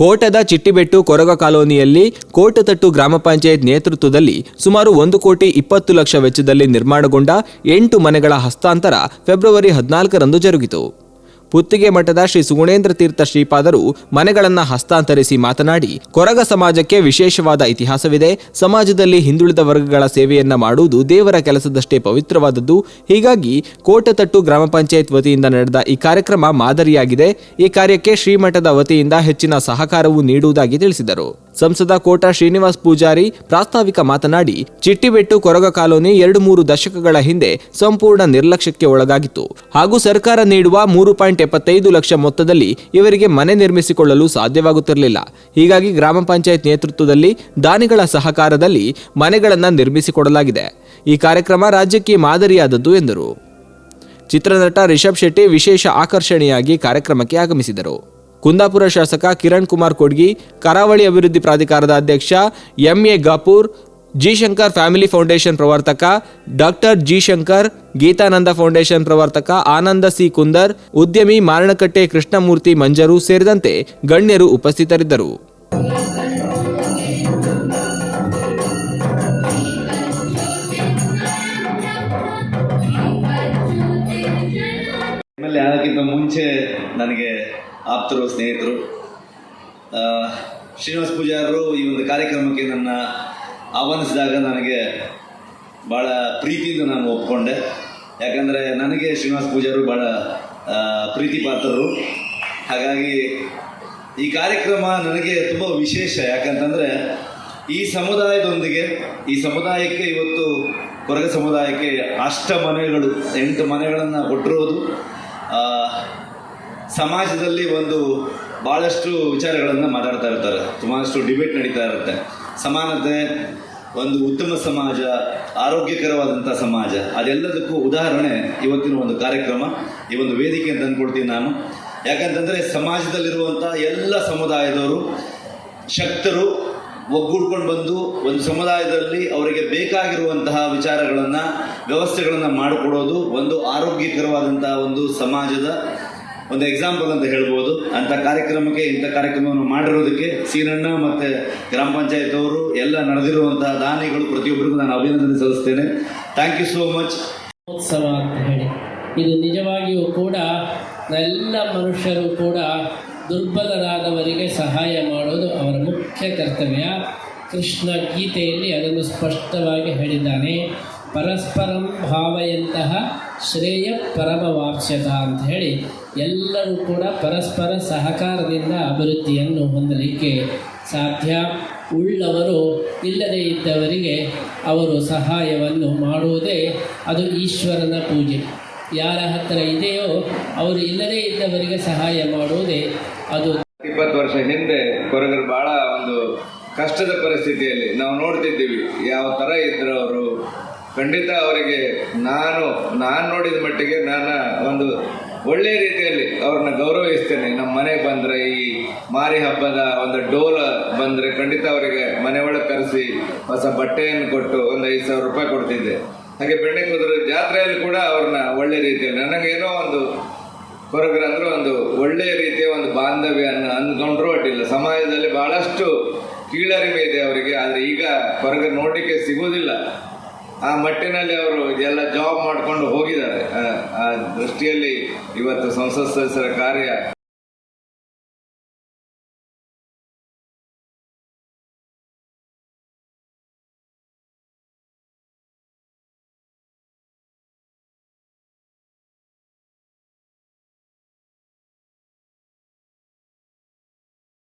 ಕೋಟದ ಚಿಟ್ಟಿಬೆಟ್ಟು ಕೊರಗ ಕಾಲೋನಿಯಲ್ಲಿ ಕೋಟತಟ್ಟು ಗ್ರಾಮ ಪಂಚಾಯತ್ ನೇತೃತ್ವದಲ್ಲಿ ಸುಮಾರು ಒಂದು ಕೋಟಿ ಇಪ್ಪತ್ತು ಲಕ್ಷ ವೆಚ್ಚದಲ್ಲಿ ನಿರ್ಮಾಣಗೊಂಡ ಎಂಟು ಮನೆಗಳ ಹಸ್ತಾಂತರ ಫೆಬ್ರವರಿ ಹದಿನಾಲ್ಕರಂದು ಜರುಗಿತು. ಪುತ್ತಿಗೆ ಮಠದ ಶ್ರೀ ಸುಗುಣೇಂದ್ರ ತೀರ್ಥ ಶ್ರೀಪಾದರು ಮನೆಗಳನ್ನು ಹಸ್ತಾಂತರಿಸಿ ಮಾತನಾಡಿ, ಕೊರಗ ಸಮಾಜಕ್ಕೆ ವಿಶೇಷವಾದ ಇತಿಹಾಸವಿದೆ. ಸಮಾಜದಲ್ಲಿ ಹಿಂದುಳಿದ ವರ್ಗಗಳ ಸೇವೆಯನ್ನ ಮಾಡುವುದು ದೇವರ ಕೆಲಸದಷ್ಟೇ ಪವಿತ್ರವಾದದ್ದು. ಹೀಗಾಗಿ ಕೋಟತಟ್ಟು ಗ್ರಾಮ ಪಂಚಾಯತ್ ವತಿಯಿಂದ ನಡೆದ ಈ ಕಾರ್ಯಕ್ರಮ ಮಾದರಿಯಾಗಿದೆ. ಈ ಕಾರ್ಯಕ್ಕೆ ಶ್ರೀಮಠದ ವತಿಯಿಂದ ಹೆಚ್ಚಿನ ಸಹಕಾರವು ನೀಡುವುದಾಗಿ ತಿಳಿಸಿದರು. ಸಂಸದ ಕೋಟ ಶ್ರೀನಿವಾಸ್ ಪೂಜಾರಿ ಪ್ರಾಸ್ತಾವಿಕ ಮಾತನಾಡಿ, ಚಿಟ್ಟಿಬೆಟ್ಟು ಕೊರಗ ಕಾಲೋನಿ ಎರಡು ಮೂರು ದಶಕಗಳ ಹಿಂದೆ ಸಂಪೂರ್ಣ ನಿರ್ಲಕ್ಷ್ಯಕ್ಕೆ ಒಳಗಾಗಿತ್ತು. ಹಾಗೂ ಸರ್ಕಾರ ನೀಡುವ ಮೂರು ಪಾಯಿಂಟ್ ಎಪ್ಪತ್ತೈದು ಲಕ್ಷ ಮೊತ್ತದಲ್ಲಿ ಇವರಿಗೆ ಮನೆ ನಿರ್ಮಿಸಿಕೊಳ್ಳಲು ಸಾಧ್ಯವಾಗುತ್ತಿರಲಿಲ್ಲ. ಹೀಗಾಗಿ ಗ್ರಾಮ ಪಂಚಾಯತ್ ನೇತೃತ್ವದಲ್ಲಿ ದಾನಿಗಳ ಸಹಕಾರದಲ್ಲಿ ಮನೆಗಳನ್ನು ನಿರ್ಮಿಸಿಕೊಡಲಾಗಿದೆ. ಈ ಕಾರ್ಯಕ್ರಮ ರಾಜ್ಯಕ್ಕೆ ಮಾದರಿಯಾದದ್ದು ಎಂದರು. ಚಿತ್ರನಟ ರಿಷಬ್ ಶೆಟ್ಟಿ ವಿಶೇಷ ಆಕರ್ಷಣೆಯಾಗಿ ಕಾರ್ಯಕ್ರಮಕ್ಕೆ ಆಗಮಿಸಿದರು. ಕುಂದಾಪುರ ಶಾಸಕ ಕಿರಣ್ ಕುಮಾರ್ ಕೊಡ್ಗಿ, ಕರಾವಳಿ ಅಭಿವೃದ್ಧಿ ಪ್ರಾಧಿಕಾರದ ಅಧ್ಯಕ್ಷ M A Gafoor, G Shankar family foundation ಪ್ರವರ್ತಕ ಡಾಕ್ಟರ್ ಜಿಶಂಕರ್, ಗೀತಾನಂದ ಫೌಂಡೇಶನ್ ಪ್ರವರ್ತಕ ಆನಂದ ಸಿ ಕುಂದರ್, ಉದ್ಯಮಿ ಮಾರಣಕಟ್ಟೆ ಕೃಷ್ಣಮೂರ್ತಿ ಮಂಜರು ಸೇರಿದಂತೆ ಗಣ್ಯರು ಉಪಸ್ಥಿತರಿದ್ದರು. ಮುಂಚೆ ನನಗೆ ಆಪ್ತರು ಸ್ನೇಹಿತರು. ಶ್ರೀನಿವಾಸ್ ಪೂಜಾರರು ಈ ಒಂದು ಕಾರ್ಯಕ್ರಮಕ್ಕೆ ನನ್ನ ಆಹ್ವಾನಿಸಿದಾಗ ನನಗೆ ಭಾಳ ಪ್ರೀತಿಯಿಂದ ನಾನು ಒಪ್ಕೊಂಡೆ. ಯಾಕಂದರೆ ನನಗೆ ಶ್ರೀನಿವಾಸ್ ಪೂಜಾರು ಭಾಳ ಪ್ರೀತಿ ಪಾತ್ರರು ಹಾಗಾಗಿ ಈ ಕಾರ್ಯಕ್ರಮ ನನಗೆ ತುಂಬ ವಿಶೇಷ. ಯಾಕಂತಂದರೆ ಈ ಸಮುದಾಯದೊಂದಿಗೆ, ಈ ಸಮುದಾಯಕ್ಕೆ ಇವತ್ತು ಕೊರಗ ಸಮುದಾಯಕ್ಕೆ ಅಷ್ಟ ಮನೆಗಳು, ಎಂಟು ಮನೆಗಳನ್ನು ಕೊಟ್ಟಿರೋದು. ಸಮಾಜದಲ್ಲಿ ಒಂದು ಭಾಳಷ್ಟು ವಿಚಾರಗಳನ್ನು ಮಾತಾಡ್ತಾ ಇರ್ತಾರೆ. ಸುಮಾರಷ್ಟು ಡಿಬೇಟ್ ನಡೀತಾ ಇರುತ್ತೆ. ಸಮಾನತೆ ಒಂದು ಉತ್ತಮ ಸಮಾಜ ಆರೋಗ್ಯಕರವಾದಂಥ ಸಮಾಜ, ಅದೆಲ್ಲದಕ್ಕೂ ಉದಾಹರಣೆ ಇವತ್ತಿನ ಒಂದು ಕಾರ್ಯಕ್ರಮ, ಈ ಒಂದು ವೇದಿಕೆ ಅಂತ ಅಂದ್ಕೊಳ್ತೀನಿ ನಾನು. ಯಾಕಂತಂದರೆ ಸಮಾಜದಲ್ಲಿರುವಂಥ ಎಲ್ಲ ಸಮುದಾಯದವರು ಶಕ್ತರು ಒಗ್ಗೂಡ್ಕೊಂಡು ಬಂದು ಒಂದು ಸಮುದಾಯದಲ್ಲಿ ಅವರಿಗೆ ಬೇಕಾಗಿರುವಂತಹ ವಿಚಾರಗಳನ್ನು, ವ್ಯವಸ್ಥೆಗಳನ್ನು ಮಾಡಿಕೊಡೋದು ಒಂದು ಆರೋಗ್ಯಕರವಾದಂತಹ ಒಂದು ಸಮಾಜದ ಒಂದು ಎಕ್ಸಾಂಪಲ್ ಅಂತ ಹೇಳ್ಬೋದು. ಅಂಥ ಕಾರ್ಯಕ್ರಮಕ್ಕೆ ಇಂಥ ಕಾರ್ಯಕ್ರಮವನ್ನು ಮಾಡಿರೋದಕ್ಕೆ ಸೀನಣ್ಣ ಮತ್ತು ಗ್ರಾಮ ಪಂಚಾಯತ್ ಅವರು ಎಲ್ಲ ನಡೆದಿರುವಂತಹ ದಾನಿಗಳು ಪ್ರತಿಯೊಬ್ಬರಿಗೂ ನಾನು ಅಭಿನಂದನೆ ಸಲ್ಲಿಸ್ತೇನೆ. ಥ್ಯಾಂಕ್ ಯು ಸೋ ಮಚ್ ಉತ್ಸವ ಅಂತ ಹೇಳಿ. ಇದು ನಿಜವಾಗಿಯೂ ಕೂಡ ಎಲ್ಲ ಮನುಷ್ಯರು ಕೂಡ ದುರ್ಬಲರಾದವರಿಗೆ ಸಹಾಯ ಮಾಡೋದು ಅವರ ಮುಖ್ಯ ಕರ್ತವ್ಯ. ಕೃಷ್ಣ ಗೀತೆಯಲ್ಲಿ ಅದನ್ನು ಸ್ಪಷ್ಟವಾಗಿ ಹೇಳಿದ್ದಾನೆ. ಪರಸ್ಪರಂ ಭಾವಯಂತಹ ಶ್ರೇಯ ಪರಮವಾಪ್ಸ್ಯತ ಅಂತ ಹೇಳಿ ಎಲ್ಲರೂ ಕೂಡ ಪರಸ್ಪರ ಸಹಕಾರದಿಂದ ಅಭಿವೃದ್ಧಿಯನ್ನು ಹೊಂದಲಿಕ್ಕೆ ಸಾಧ್ಯ. ಉಳ್ಳವರು ಇಲ್ಲದೇ ಇದ್ದವರಿಗೆ ಅವರು ಸಹಾಯವನ್ನು ಮಾಡುವುದೇ ಅದು ಈಶ್ವರನ ಪೂಜೆ. ಯಾರ ಹತ್ತಿರ ಇದೆಯೋ ಅವರು ಇಲ್ಲದೇ ಇದ್ದವರಿಗೆ ಸಹಾಯ ಮಾಡುವುದೇ ಅದು. ಇಪ್ಪತ್ತು ವರ್ಷ ಹಿಂದೆ ಕೊರಗರು ಬಹಳ ಒಂದು ಕಷ್ಟದ ಪರಿಸ್ಥಿತಿಯಲ್ಲಿ ನಾವು ನೋಡ್ತಿದ್ದೀವಿ, ಯಾವ ಥರ ಇದ್ರು ಅವರು. ಖಂಡಿತ ಅವರಿಗೆ ನಾನು ನಾನು ನೋಡಿದ ಮಟ್ಟಿಗೆ ನಾನು ಒಂದು ಒಳ್ಳೆಯ ರೀತಿಯಲ್ಲಿ ಅವ್ರನ್ನ ಗೌರವಿಸ್ತೇನೆ. ನಮ್ಮ ಮನೆಗೆ ಬಂದರೆ, ಈ ಮಾರಿ ಹಬ್ಬದ ಒಂದು ಡೋಲ ಬಂದರೆ ಖಂಡಿತ ಅವರಿಗೆ ಮನೆ ಒಳಗೆ ಕರೆಸಿ ಹೊಸ ಬಟ್ಟೆಯನ್ನು ಕೊಟ್ಟು ಒಂದು ಐದು ಸಾವಿರ ರೂಪಾಯಿ ಕೊಡ್ತಿದ್ದೆ. ಹಾಗೆ ಬೆಣ್ಣೆ ಕುದುರೆ ಜಾತ್ರೆಯಲ್ಲಿ ಕೂಡ ಅವ್ರನ್ನ ಒಳ್ಳೆ ರೀತಿಯಲ್ಲಿ ನನಗೇನೋ ಒಂದು ಕೊರಗರು ಅಂದ್ರೆ ಒಂದು ಒಳ್ಳೆಯ ರೀತಿಯ ಒಂದು ಬಾಂಧವ್ಯ ಅನ್ನು ಅಂದ್ಕೊಂಡ್ರು ಅಡ್ಡಿಲ್ಲ. ಸಮಾಜದಲ್ಲಿ ಬಹಳಷ್ಟು ಕೀಳರಿಮೆ ಇದೆ ಅವರಿಗೆ, ಆದರೆ ಈಗ ಕೊರಗರು ನೋಡಲಿಕ್ಕೆ ಸಿಗುವುದಿಲ್ಲ. ಆ ಮಟ್ಟಿನಲ್ಲಿ ಅವರು ಎಲ್ಲ ಜಾಬ್ ಮಾಡಿಕೊಂಡು ಹೋಗಿದ್ದಾರೆ. ಆ- ದೃಷ್ಟಿಯಲ್ಲಿ ಇವತ್ತು ಸಂಸತ್ ಸದಸ್ಯರ ಕಾರ್ಯ